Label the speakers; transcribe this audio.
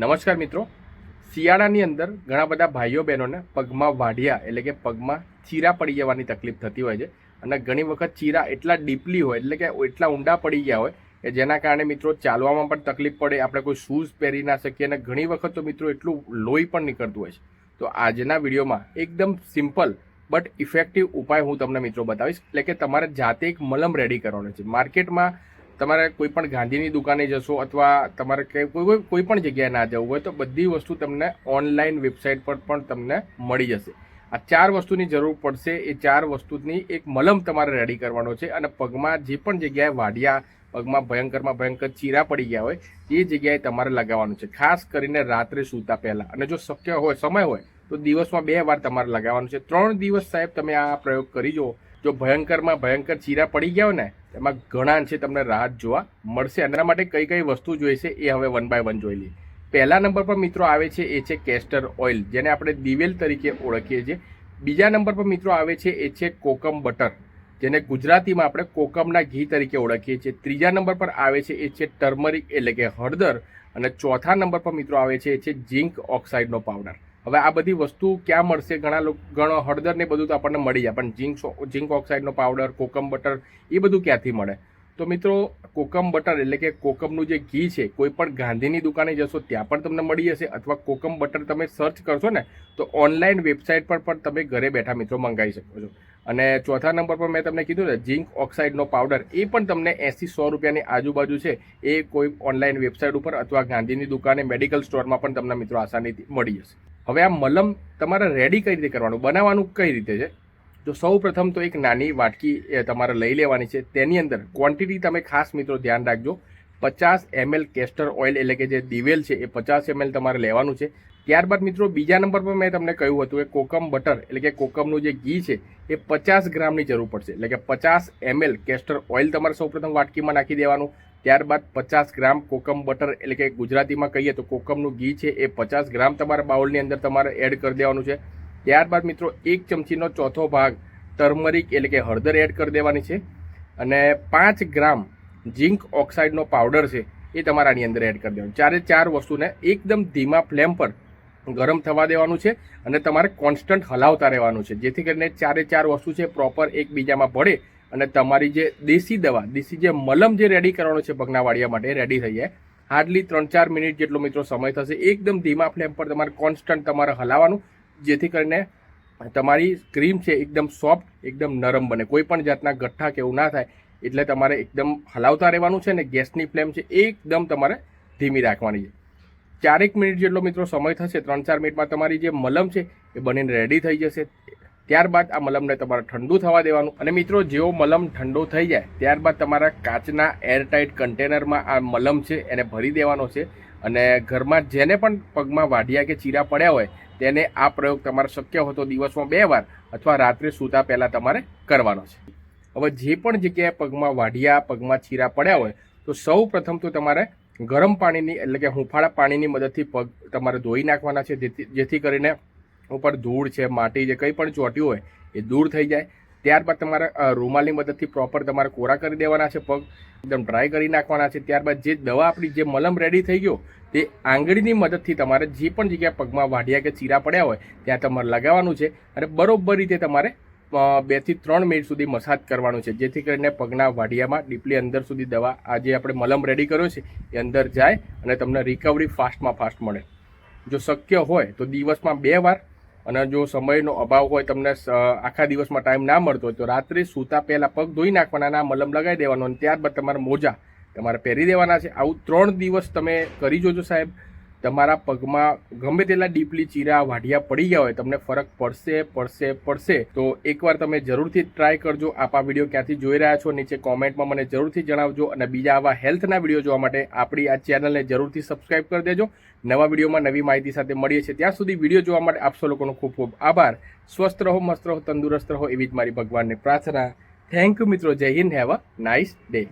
Speaker 1: નમસ્કાર મિત્રો. શિયાળાની અંદર ઘણા બધા ભાઈઓ બહેનોને પગમાં વાઢિયા એટલે કે પગમાં ચીરા પડી જવાની તકલીફ થતી હોય છે અને ઘણી વખત ચીરા એટલા ડીપલી હોય એટલે કે એટલા ઊંડા પડી ગયા હોય કે જેના કારણે મિત્રો ચાલવામાં પણ તકલીફ પડે, આપણે કોઈ શૂઝ પહેરી ના શકીએ અને ઘણી વખત તો મિત્રો એટલું લોહી પણ નીકળતું હોય છે. તો આજના વિડીયોમાં એકદમ સિમ્પલ બટ ઇફેક્ટિવ ઉપાય હું તમને મિત્રો બતાવીશ. એટલે કે તમારે જાતે એક મલમ રેડી કરવાનો છે. માર્કેટમાં તમારે કોઈ પણ ગાંધીની દુકાને જશો અથવા તમારે કોઈ કોઈ પણ જગ્યાએ ના જવું હોય તો બધી વસ્તુ તમને ઓનલાઈન વેબસાઇટ પર પણ તમને મળી જશે. આ ચાર વસ્તુની જરૂર પડશે. એ ચાર વસ્તુની એક મલમ તમારે રેડી કરવાનો છે અને પગમાં જે પણ જગ્યાએ વાઢિયા પગમાં ભયંકરમાં ભયંકર ચીરા પડી ગયા હોય, એ જગ્યાએ તમારે લગાવવાનું છે. ખાસ કરીને રાત્રે સૂતા પહેલાં. અને જો શક્ય હોય, સમય હોય, તો દિવસમાં બે વાર તમારે લગાવવાનું છે. ત્રણ દિવસ સાહેબ તમે આ પ્રયોગ કરી જુઓ. જો ભયંકરમાં ભયંકર ચીરા પડી ગયા હોય ને, એમાં ઘણા અંશે તમને રાહત જોવા મળશે. એના માટે કઈ કઈ વસ્તુ જોઈશે એ હવે વન બાય વન જોઈ લઈએ. પહેલા નંબર પર મિત્રો આવે છે એ છે કેસ્ટર ઓઇલ જેને આપણે દિવેલ તરીકે ઓળખીએ છીએ. બીજા નંબર પર મિત્રો આવે છે એ છે કોકમ બટર, જેને ગુજરાતીમાં આપણે કોકમના ઘી તરીકે ઓળખીએ છીએ. ત્રીજા નંબર પર આવે છે એ છે ટર્મરિક એટલે કે હળદર. અને ચોથા નંબર પર મિત્રો આવે છે એ છે ઝીંક ઓક્સાઇડનો પાવડર હવે આ બધી વસ્તુ ક્યાં મળશે? ઘણા લોકો, ઘણો હળદર ને બધું તો આપણને મળી જાય. પણ ઝીંક ઝીંક ઓક્સાઇડનો પાવડર, કોકમ બટર, એ બધું ક્યાંથી મળે? તો મિત્રો, કોકમ બટર એટલે કે કોકમનું જે ઘી છે, કોઈ પણ ગાંધીની દુકાને જશો, ત્યાં પણ તમને મળી જશે. અથવા કોકમ બટર તમે સર્ચ કરશો ને, તો ઓનલાઈન વેબસાઇટ પર પણ તમે ઘરે બેઠા મિત્રો મંગાવી શકો છો. અને ચોથા નંબર પર મેં તમને કીધું ને, ઝીંક ઓક્સાઇડનો પાવડર, એ પણ તમને એંસી સો રૂપિયાની આજુબાજુ છે. એ કોઈ ઓનલાઈન વેબસાઇટ ઉપર અથવા ગાંધીની દુકાને મેડિકલ સ્ટોરમાં પણ તમને મિત્રો આસાનીથી મળી જશે. હવે આ મલમ તમારે રેડી કઈ રીતે કરવાનું? બનાવવાનું કઈ રીતે છે? તો સૌ પ્રથમ તો એક નાની વાટકી તમારે લઈ લેવાની છે. તેની અંદર ક્વોન્ટિટી તમે ખાસ મિત્રો ધ્યાન રાખજો. પચાસ એમએલ કેસ્ટર ઓઇલ એટલે કે જે દિવેલ છે, એ પચાસ એમએલ તમારે લેવાનું છે. ત્યારબાદ મિત્રો બીજા નંબર પર મેં તમને કહ્યું હતું કે કોકમ બટર એટલે કે કોકમનું જે ઘી છે, એ પચાસ ગ્રામની જરૂર પડશે. એટલે કે પચાસ એમએલ કેસ્ટર ઓઇલ તમારે સૌપ્રથમ વાટકીમાં નાખી દેવાનું. ત્યારબાદ પચાસ ગ્રામ કોકમ બટર એટલે કે ગુજરાતીમાં કહીએ તો કોકમનું ઘી છે એ પચાસ ગ્રામ તમારા બાઉલની અંદર તમારે એડ કરી દેવાનું છે. ત્યારબાદ મિત્રો એક ચમચીનો ચોથો ભાગ ટર્મરિક એટલે કે હળદર એડ કરી દેવાની છે અને પાંચ ગ્રામ ઝીંક ઓક્સાઇડનો પાવડર છે એ તમારાની અંદર એડ કરી દેવાનું. ચારે ચાર વસ્તુને એકદમ ધીમા ફ્લેમ પર ગરમ થવા દેવાનું છે અને તમારે કોન્સ્ટન્ટ હલાવતા રહેવાનું છે. જેથી કરીને ચારે ચાર વસ્તુ છે પ્રોપર એકબીજામાં ભળે અને તમારી જે દેશી દવા, દેશી જે મલમ જે રેડી કરવાનો છે પગના વાડિયા માટે રેડી થઈ જાય. હાર્ડલી ત્રણ ચાર મિનિટ જેટલો મિત્રો સમય થશે, એકદમ ધીમા ફ્લેમ પર તમારે કોન્સ્ટન્ટ તમારે હલાવવાનું, જેથી કરીને તમારી ક્રીમ છે એકદમ સોફ્ટ એકદમ નરમ બને. કોઈ પણ જાતના ગઠ્ઠા કે એવું ના થાય, એટલે તમારે એકદમ હલાવતા રહેવાનું છે ને ગેસની ફ્લેમ છે એકદમ તમારે ધીમી રાખવાની છે. ચારેક મિનિટ જેટલો મિત્રો સમય થશે ત્રણ ચાર મિનિટમાં તમારી જે મલમ છે એ બનીને રેડી થઈ જશે. ત્યારબાદ આ મલમને તમારે ઠંડુ થવા દેવાનું. અને મિત્રો, જેવો મલમ ઠંડો થઈ જાય, ત્યારબાદ તમારા કાચના એરટાઇટ કન્ટેનરમાં આ મલમ છે, એને ભરી દેવાનો છે. અને ઘરમાં જેને પણ પગમાં વાઢિયા કે ચીરા પડ્યા હોય, તેને આ પ્રયોગ તમારે શક્ય હોતો દિવસમાં બે વાર અથવા રાત્રે સૂતા પહેલાં તમારે કરવાનો છે. હવે જે પણ જગ્યાએ પગમાં વાઢિયા, પગમાં ચીરા પડ્યા હોય, તો સૌ પ્રથમ તો તમારે ગરમ પાણીની એટલે કે હુંફાળા પાણીની મદદથી પગ તમારે ધોઈ નાખવાના છે, જેથી જેથી કરીને ઉપર ધૂળ છે, માટી જે કંઈ પણ ચોટ્યું હોય, એ દૂર થઈ જાય. ત્યારબાદ તમારે રૂમાલની મદદથી પ્રોપર તમારે કોરા કરી દેવાના છે, પગ એકદમ ડ્રાય કરી નાખવાના છે. ત્યારબાદ જે દવા આપણી જે મલમ રેડી થઈ ગયો, તે આંગળીની મદદથી તમારે જે પણ જગ્યાએ પગમાં વાઢિયા કે ચીરા પડ્યા હોય, ત્યાં તમારે લગાવવાનું છે અને બરોબર રીતે તમારે બેથી ત્રણ મિનિટ સુધી મસાજ કરવાનું છે. જેથી કરીને પગના વાઢિયામાં ડીપલી અંદર સુધી દવા, આ જે આપણે મલમ રેડી કર્યો છે, એ અંદર જાય અને તમને રિકવરી ફાસ્ટમાં ફાસ્ટ મળે. જો શક્ય હોય તો દિવસમાં બે વાર અને જો સમયનો અભાવ હોય, તમને આખા દિવસમાં ટાઈમ ના મળતો હોય, તો રાત્રે સૂતા પહેલાં પગ ધોઈ નાખવાના ના મલમ લગાવી દેવાનો અને ત્યારબાદ તમારા મોજા તમારે પહેરી દેવાના છે. આવું ત્રણ દિવસ તમે કરી જોજો સાહેબ. તમારા પગમાં ગમે તેટલા ડીપલી ચીરા, વાઢિયા પડી ગયા હોય, તમને ફરક પડશે પડશે પડશે. તો એકવાર તમે જરૂરથી ટ્રાય કરજો. આપ આ વીડિયો ક્યાંથી જોઈ રહ્યા છો, નીચે કોમેન્ટમાં મને જરૂરથી જણાવજો. અને બીજા આવા હેલ્થના વીડિયો જોવા માટે આપણી આ ચેનલને જરૂરથી સબસ્ક્રાઇબ કરી દેજો. નવા વિડીયોમાં નવી માહિતી સાથે મળીએ છીએ. ત્યાં સુધી વીડિયો જોવા માટે આપસો લોકોનો ખૂબ ખૂબ આભાર. સ્વસ્થ રહો, મસ્ત રહો, તંદુરસ્ત રહો, એવી જ મારી ભગવાનને પ્રાર્થના. થેન્ક યુ મિત્રો. Jai Hind. Have a nice day